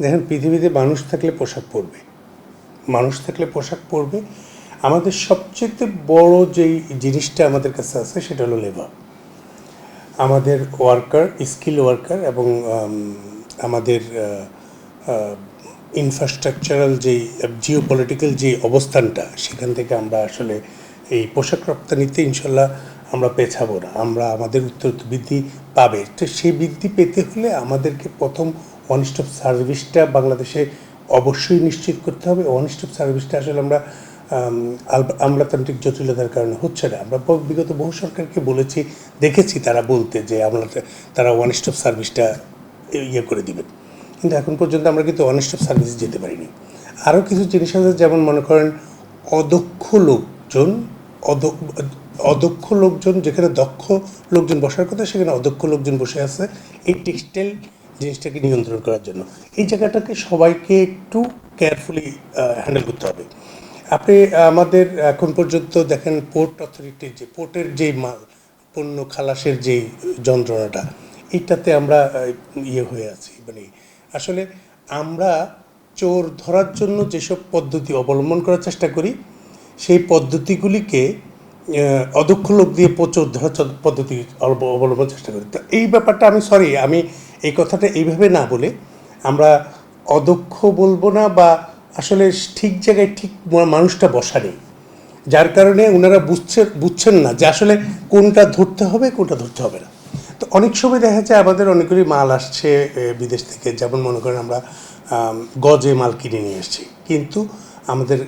দেখেন, পৃথিবীতে মানুষ থাকলে পোশাক পরবে। মানুষ থাকলে পোশাক পরবে। আমাদের সবচেয়ে বড় যেই জিনিসটা আমাদের কাছে আছে, সেটা হলো লেবার। আমাদের ওয়ার্কার স্কিল ওয়ার্কার এবং আমাদের ইনফ্রাস্ট্রাকচারাল যেই জিও পলিটিক্যাল যে অবস্থানটা, সেখান থেকে আমরা আসলে এই পোশাক রপ্তানিতে ইনশাল্লাহ আমরা পেছাবো না। আমরা আমাদের উত্তর বৃদ্ধি পাবে। তো সেই বৃদ্ধি পেতে হলে আমাদেরকে প্রথম ওয়ান স্টপ সার্ভিসটা বাংলাদেশে অবশ্যই নিশ্চিত করতে হবে। ওয়ান স্টপ সার্ভিসটা আসলে আমরা আমলাতান্ত্রিক জটিলতার কারণে হচ্ছে না। আমরা বিগত বহু সরকারকে বলেছি, দেখেছি তারা বলতে যে আমরা তারা ওয়ান স্টপ সার্ভিসটা ইয়ে করে দিবেন কিন্তু এখন পর্যন্ত আমরা কিন্তু ওয়ান স্টপ সার্ভিস যেতে পারিনি। আরও কিছু জিনিস আছে, যেমন মনে করেন অদক্ষ লোকজন অদ- অদক্ষ লোকজন, যেখানে দক্ষ লোকজন বসার কথা, সেখানে অদক্ষ লোকজন বসে আছে। এই টেক্সটাইল জিনিসটাকে নিয়ন্ত্রণ করার জন্য। এই জায়গাটাকে সবাইকে একটু কেয়ারফুলি হ্যান্ডেল করতে হবে। আপনি, আমাদের এখন পর্যন্ত দেখেন পোর্ট অথরিটির যে পোর্টের যে মাল পণ্য খালাসের যে যন্ত্রণাটা, এইটাতে আমরা ইয়ে হয়ে আছি। মানে আসলে আমরা চোর ধরার জন্য যেসব পদ্ধতি অবলম্বন করার চেষ্টা করি, সেই পদ্ধতিগুলিকে অদক্ষ লোক দিয়ে প্রচুর ধরার পদ্ধতি অব- অবলম্বন চেষ্টা করি। তো এই ব্যাপারটা আমি সরি আমি এই কথাটা এইভাবে না বলে আমরা অদক্ষ বলব না বা আসলে ঠিক জায়গায় ঠিক মানুষটা বসা নেই। যার কারণে ওনারা বুঝছে বুঝছেন না যে আসলে কোনটা ধরতে হবে, কোনটা ধরতে হবে না। তো অনেক সময় দেখা যায় আমাদের অনেকগুলি মাল আসছে বিদেশ থেকে। যেমন মনে করেন আমরা গজে মাল কিনে নিয়ে এসেছি। কিন্তু আমাদের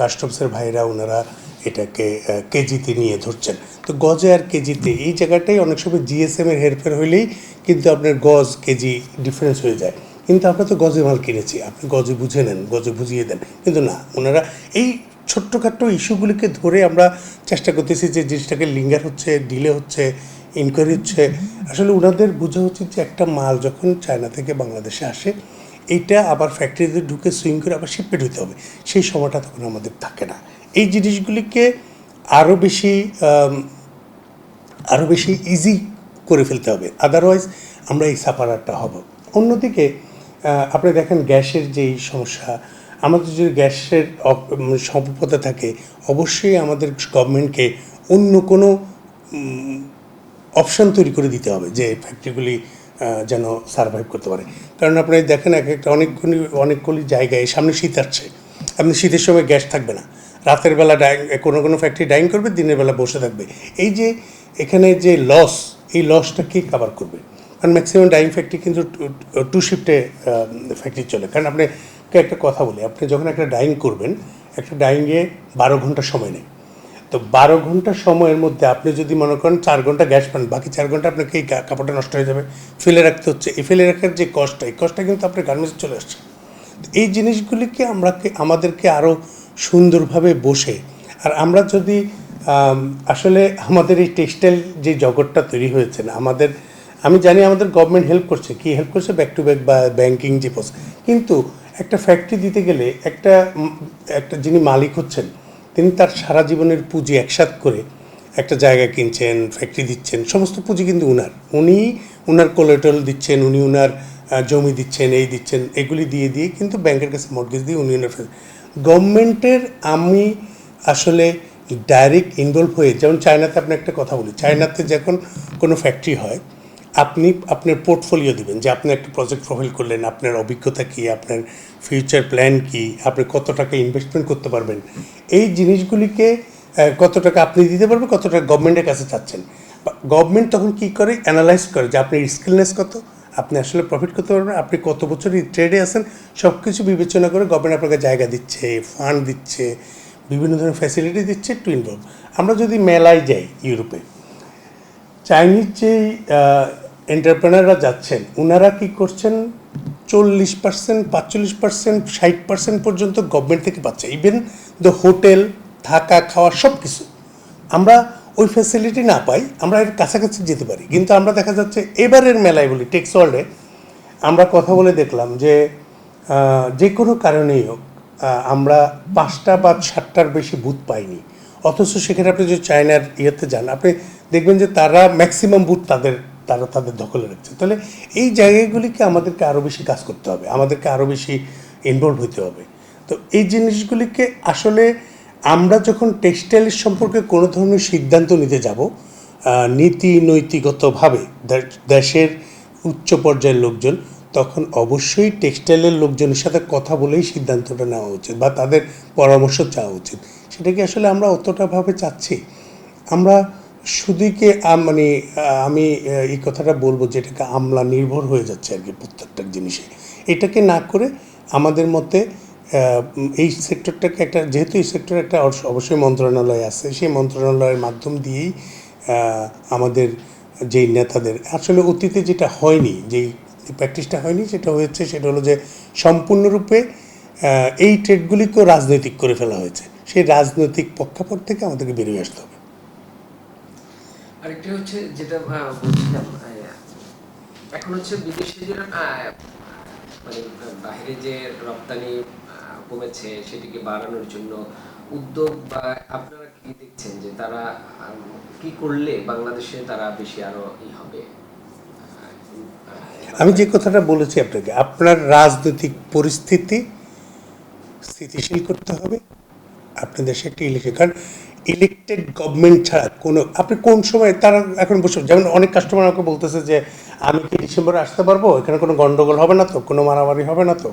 কাস্টমসের ভাইরা ওনারা এটাকে কেজিতে নিয়ে ধরছেন। তো গজে আর কেজিতে, এই জায়গাটাই অনেক সময় জিএসএম এর হেরফের হইলেই কিন্তু আপনার গজ, কেজি ডিফারেন্স হয়ে যায়। কিন্তু আমরা তো গজে মাল কিনেছি, আপনি গজে বুঝে নেন, গজে বুঝিয়ে দেন। কিন্তু না, ওনারা এই ছোট্টখাট্ট ইস্যুগুলিকে ধরে আমরা চেষ্টা করতেছি যে জিনিসটাকে লিঙ্গার হচ্ছে ডিলে হচ্ছে ইনকোয়ারি হচ্ছে। আসলে ওনাদের বোঝা উচিত যে একটা মাল যখন চায়না থেকে বাংলাদেশে আসে, এইটা আবার ফ্যাক্টরিতে ঢুকে সুইং করে আবার শিপমেন্ট হতে হবে। সেই সময়টা তখন আমাদের থাকে না। এই জিনিসগুলিকে আরও বেশি আরও বেশি ইজি করে ফেলতে হবে। আদারওয়াইজ আমরা এই সাফারারটা হব। অন্যদিকে আপনি দেখেন গ্যাসের যেই সমস্যা আমাদের যদি গ্যাসের উম, থাকে অবশ্যই আমাদের গভর্নমেন্টকে অন্য কোনো অপশান তৈরি করে দিতে হবে যে ফ্যাক্টরিগুলি যেন সার্ভাইভ করতে পারে। কারণ আপনি দেখেন এক একটা অনেকগুলি অনেকগুলি জায়গায় সামনে শীত আসছে। আপনি শীতের সময় গ্যাস থাকবে না। রাতের বেলা ডাইং কোনো কোনো ফ্যাক্টরি ডাইং করবে, দিনের বেলা বসে থাকবে। এই যে এখানে যে লস এই লসটা কে কাভার করবে? কারণ ম্যাক্সিমাম ডাইং ফ্যাক্টরি কিন্তু টু শিফটে ফ্যাক্টরি চলে। কারণ আপনি একটা কথা বলি, আপনি যখন একটা ডাইং করবেন, একটা ডাইংয়ে বারো ঘণ্টা সময় নেয়। তো বারো ঘণ্টা সময়ের মধ্যে আপনি যদি মনে করেন চার ঘণ্টা গ্যাস পান, বাকি চার ঘণ্টা আপনাকে এই কাপড়টা নষ্ট হয়ে যাবে? ফেলে রাখতে হচ্ছে। এই ফেলে রাখার যে কষ্টটা এই কষ্টটা কিন্তু আপনার গার্মেন্টসে চলে আসছে। এই জিনিসগুলিকে আমরা আমাদেরকে আরও সুন্দরভাবে বসে আর আমরা যদি আসলে আমাদের এই টেক্সটাইল যে জগৎটা তৈরি হয়েছে না, আমাদের, আমি জানি আমাদের গভর্নমেন্ট হেল্প করছে, কি হেল্প করছে? ব্যাক টু ব্যাক বা ব্যাংকিং যে পোস কিন্তু একটা ফ্যাক্টরি দিতে গেলে একটা একটা যিনি মালিক হচ্ছেন, তিনি তার সারা জীবনের পুঁজি একসাথ করে একটা জায়গা কিনছেন ফ্যাক্টরি দিচ্ছেন, সমস্ত পুঁজি কিন্তু উনার। উনি, উনার কোলেটল দিচ্ছেন, উনি উনার জমি দিচ্ছেন, এই দিচ্ছেন, এগুলি দিয়ে দিয়ে কিন্তু ব্যাংকের কাছে মর্গেজ দিয়ে উনি উনার গভর্নমেন্টের আমি আসলে ডাইরেক্ট ইনভলভ হয়ে, যেমন চায়নাতে আপনি একটা কথা বলি চায়নাতে যখন কোনো ফ্যাক্টরি হয়, আপনি, আপনার পোর্টফোলিও দিবেন, যে আপনি একটা প্রজেক্ট প্রোফাইল করলেন, আপনার অভিজ্ঞতা কী, আপনার ফিউচার প্ল্যান কী, আপনি কত টাকা ইনভেস্টমেন্ট করতে পারবেন, এই জিনিসগুলিকে কত টাকা আপনি দিতে পারবেন, কত টাকা গভর্নমেন্টের কাছে চাচ্ছেন। গভর্নমেন্ট তখন কী করে? অ্যানালাইজ করে যে আপনার স্কিলনেস কত আপনি আসলে প্রফিট করতে পারবেন, আপনি কত বছর ট্রেডে আছেন সব কিছু বিবেচনা করে গভর্নমেন্ট আপনাকে জায়গা দিচ্ছে ফান্ড দিচ্ছে, বিভিন্ন ধরনের ফ্যাসিলিটি দিচ্ছে টু ইনভলভ আমরা যদি মেলায় যাই ইউরোপে চাইনিজ যেই এন্টারপ্রেনাররা যাচ্ছেন ওনারা কি করছেন? চল্লিশ পার্সেন্ট পাঁচচল্লিশ পার্সেন্ট ষাট পার্সেন্ট পর্যন্ত গভর্নমেন্ট থেকে পাচ্ছে। ইভেন দ্য হোটেল থাকা, খাওয়া সব কিছু আমরা ওই ফ্যাসিলিটি না পাই, আমরা এর কাছাকাছি যেতে পারি। কিন্তু আমরা দেখা যাচ্ছে এবারের মেলায় বলি টেক্স ওয়ার্ল্ডে আমরা কথা বলে দেখলাম যে যে কোনো কারণেই হোক আমরা পাঁচটা বা সাতটার বেশি বুথ পাইনি। অথচ সেখানে আপনি যদি চায়নার ইয়েতে যান, আপনি দেখবেন যে তারা ম্যাক্সিমাম বুথ তাদের, তারা তাদের দখলে রাখছে। তাহলে এই জায়গাগুলিকে আমাদেরকে আরও বেশি কাজ করতে হবে, আমাদেরকে আরও বেশি ইনভলভ হতে হবে। তো এই জিনিসগুলিকে আসলে আমরা যখন টেক্সটাইলের সম্পর্কে কোনো ধরনের সিদ্ধান্ত নিতে যাব নীতি নৈতিকতভাবে দেশের উচ্চ পর্যায়ের লোকজন, তখন অবশ্যই টেক্সটাইলের লোকজনের সাথে কথা বলেই সিদ্ধান্তটা নেওয়া উচিত বা তাদের পরামর্শ চাওয়া উচিত। সেটা কি আসলে আমরা অতটাভাবে চাচ্ছি? আমরা শুধুই কি আম- মানে আমি এই কথাটা বলব যেটাকে আমলা নির্ভর হয়ে যাচ্ছে আর কি প্রত্যেকটা জিনিসে। এটাকে না করে আমাদের মতে এই সেক্টরটাকে একটা, যেহেতু এই সেক্টরে একটা অবশ্য- অবশ্যই মন্ত্রণালয় আছে, সেই মন্ত্রণালয়ের মাধ্যম দিয়েই আমাদের যেই নেতাদের, আসলে অতীতে যেটা হয়নি, যেই প্র্যাকটিসটা হয়নি, সেটা হয়েছে, সেটা হলো যে সম্পূর্ণরূপে এই ট্রেডগুলিকেও রাজনৈতিক করে ফেলা হয়েছে। সেই রাজনৈতিক প্রেক্ষাপট থেকে আমাদেরকে বেরিয়ে আসতে হবে। হচ্ছে যেটা বলছিলাম এখন হচ্ছে বিদেশে যে মানে বাইরে যে রপ্তানি কমেছে সেটিকে বাড়ানোর জন্য উদ্যোগ বা আপনারা কি দেখছেন যে তারা কি করলে বাংলাদেশে তারা বেশি আরও ই হবে? আমি যে কথাটা বলেছি আপনাকে, আপনার রাজনৈতিক পরিস্থিতি স্থিতিশীল করতে হবে, আপনাদের একটা ইলেকশন কারণ ইলেকটেড গভর্নমেন্ট ছাড়া কোনো, আপনি কোন সময়, তারা এখন বসে, যেমন অনেক কাস্টমার আমাকে বলতেছে যে, আমি কি ডিসেম্বরে আসতে পারব? এখানে কোনো গন্ডগোল হবে না তো, কোনো মারামারি হবে না তো?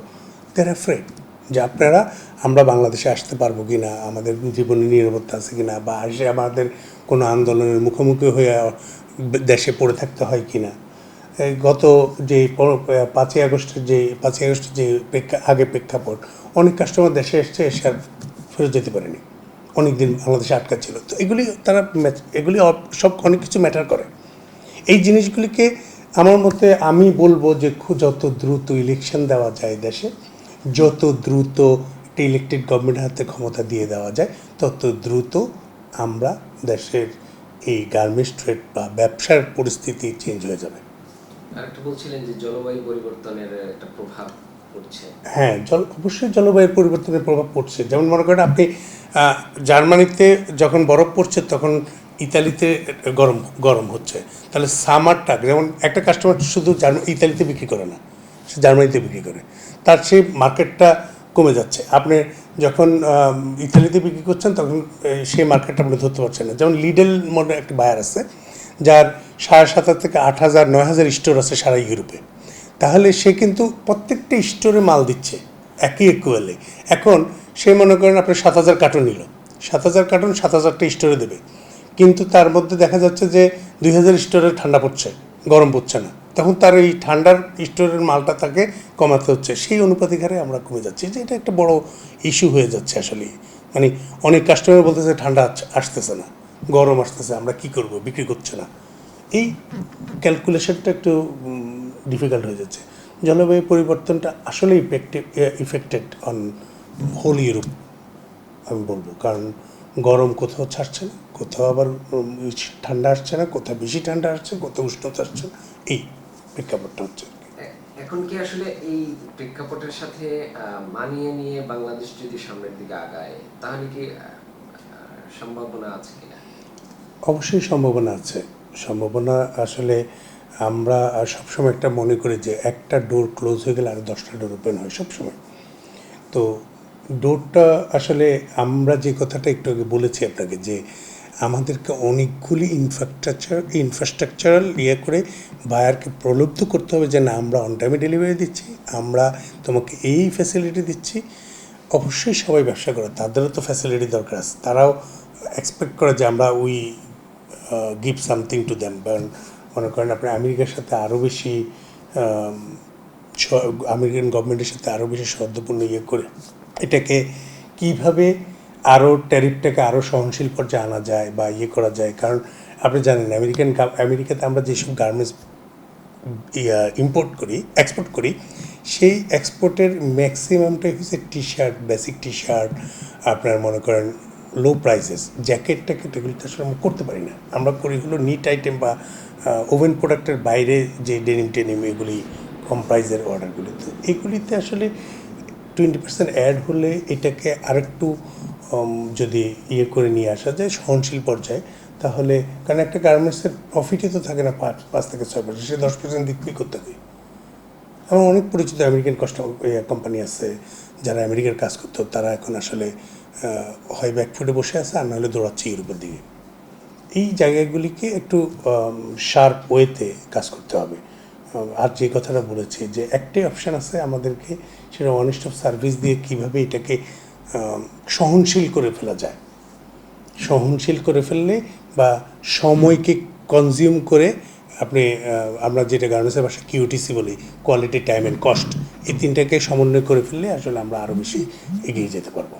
দেয়ার অ্যাফ্রেড যে আপনারা আমরা বাংলাদেশে আসতে পারব কি না আমাদের জীবনে নিরাপত্তা আছে কি না বা এসে আমাদের কোনো আন্দোলনের মুখোমুখি হয়ে দেশে পড়ে থাকতে হয় কি না গত যে পাঁচই আগস্টের যে, পাঁচই আগস্টের যে প্রেক্ষা, আগে প্রেক্ষাপট, অনেক কাস্টমার দেশে এসছে, এসে আর ফেরত যেতে পারেনি। অনেক দিন বাংলাদেশে আটকা ছিল তো এগুলি তারা এগুলি সব অনেক কিছু ম্যাটার করে। এই জিনিসগুলিকে আমার মতে আমি বলব যে যত দ্রুত ইলেকশন দেওয়া যায় দেশে যত দ্রুত একটা ইলেকটেড গভর্নমেন্টের হাতে ক্ষমতা দিয়ে দেওয়া যায় তত দ্রুত আমরা দেশের এই গার্মেন্টস ট্রেড বা ব্যবসার পরিস্থিতি চেঞ্জ হয়ে যাবে। আরেকটা বলছিলেন যে জলবায়ু পরিবর্তনের একটা প্রভাব পড়ছে। হ্যাঁ জল অবশ্যই জলবায়ুর পরিবর্তনের প্রভাব পড়ছে। যেমন মনে করেন আপনি জার্মানিতে যখন বরফ পড়ছে তখন ইতালিতে গরম গরম হচ্ছে। তাহলে সামারটা যেমন একটা কাস্টমার শুধু ইতালিতে বিক্রি করে না সে জার্মানিতে বিক্রি করে। তার সেই মার্কেটটা কমে যাচ্ছে। আপনি যখন ইতালিতে বিক্রি করছেন, তখন সেই মার্কেটটা আপনি ধরতে পারছেন না। যেমন লিডেল মনে একটা বায়ার আছে, যার সাড়ে সাত হাজার থেকে আট হাজার, নয় হাজার স্টোর আছে সারা ইউরোপে। তাহলে সে কিন্তু প্রত্যেকটা স্টোরে মাল দিচ্ছে, একই ইকুয়ালে এখন সে মনে করেন আপনি সাত হাজার কার্টন নিল। সাত হাজার কার্টন সাত হাজারটা স্টোরে দেবে। কিন্তু তার মধ্যে দেখা যাচ্ছে যে দুই হাজার স্টোরে ঠান্ডা পড়ছে, গরম পড়ছে না। তখন তার এই ঠান্ডার স্টোরের মালটা তাকে কমাতে হচ্ছে। সেই অনুপাতিক হারে আমরা কমে যাচ্ছি। যে এটা একটা বড় ইস্যু হয়ে যাচ্ছে আসলে। মানে অনেক কাস্টমার বলতেছে, ঠান্ডা আসতেছে না। গরম আসতেছে, আমরা কি করব? বিক্রি করছে না। এই ক্যালকুলেশনটা একটু ডিফিকাল্ট হয়ে যাচ্ছে। জলবায়ু পরিবর্তনটা আসলে effective effected on whole Europe আমি বলব। কারণ গরম কোথাও ছাড়ছে না, কোথাও আবার ঠান্ডা আসছে না, কোথাও বেশি ঠান্ডা আসছে, কোথাও উষ্ণতা আসছে না। এই প্রেক্ষাপটটা হচ্ছে এখন কি আসলে এই প্রেক্ষাপটের সাথে মানিয়ে নিয়ে বাংলাদেশ যদি সামনের দিকে আগায় তাহলে কি সম্ভাবনা আছে কিনা? অবশ্যই সম্ভাবনা আছে। সম্ভাবনা আসলে আমরা সবসময় একটা মনে করি যে একটা ডোর ক্লোজ হয়ে গেলে আর দশটা ডোর ওপেন হয় সবসময়। তো ডোরটা আসলে আমরা যে কথাটা একটু আগে বলেছি আপনাকে যে আমাদেরকে অনেকগুলি ইনফ্রাস্ট্রাকচার ইনফ্রাস্ট্রাকচারাল ইয়ে করে বায়ারকে প্রলুব্ধ করতে হবে যে না, আমরা অন টাইমে ডেলিভারি দিচ্ছি, আমরা তোমাকে এই ফ্যাসিলিটি দিচ্ছি। অবশ্যই সবাই ব্যবসা করে, তাদেরও তো ফ্যাসিলিটি দরকার আছে। তারাও এক্সপেক্ট করে যে আমরা we give something to them মনে করেন আপনি আমেরিকার সাথে আরও বেশি আমেরিকান গভর্নমেন্টের সাথে আরও বেশি সদ্যপূর্ণ ইয়ে করে, এটাকে কীভাবে আরও ট্যারিফটাকে আরও সহনশীল পর্যায়ে আনা যায় বা ইয়ে করা যায়। কারণ আপনি জানেন আমেরিকান আমেরিকাতে আমরা যেসব গার্মেন্টস ইম্পোর্ট করি এক্সপোর্ট করি, সেই এক্সপোর্টের ম্যাক্সিমামটাই হচ্ছে T shirt basic T shirt আপনার মনে করেন লো প্রাইসেস জ্যাকেট ট্যাকেট এগুলি তো আসলে আমরা করতে পারি না। আমরা করি হলো নিট আইটেম বা ওভেন প্রোডাক্টের বাইরে যে ডেনিম টেনিম এগুলি কম প্রাইসের অর্ডারগুলি তো এগুলিতে আসলে টোয়েন্টি পার্সেন্ট অ্যাড হলে এটাকে আরেকটু যদি ইয়ে করে নিয়ে আসা যায়, সহনশীল পর্যায়ে, তাহলে কারণ একটা গার্মেন্টসের প্রফিটই তো থাকে না পাঁচ পাঁচ থেকে ছয় পার্সেন্ট সে দশ পার্সেন্ট দিক করতে হবে আমার অনেক পরিচিত আমেরিকান কাস্টমার কোম্পানি আছে, যারা আমেরিকার কাজ করতো, তারা এখন আসলে হয় ব্যাকফুটে বসে আছে, আর নাহলে দৌড়াচ্ছে ইউরোপের দিকে। এই জায়গাগুলিকে একটু শার্প ওয়েতে কাজ করতে হবে। আর যে কথাটা বলেছি, যে একটাই অপশান আছে আমাদেরকে সেটা ওয়ান স্টপ সার্ভিস দিয়ে কীভাবে এটাকে সহনশীল করে ফেলা যায়। সহনশীল করে ফেললে বা সময়কে কনজিউম করে আপনি আমরা যেটা গার্মেন্টসের ভাষা কিউটিসি বলি কোয়ালিটি টাইম অ্যান্ড কস্ট এই তিনটাকে সমন্বয় করে ফেললে আসলে আমরা আরও বেশি এগিয়ে যেতে পারব।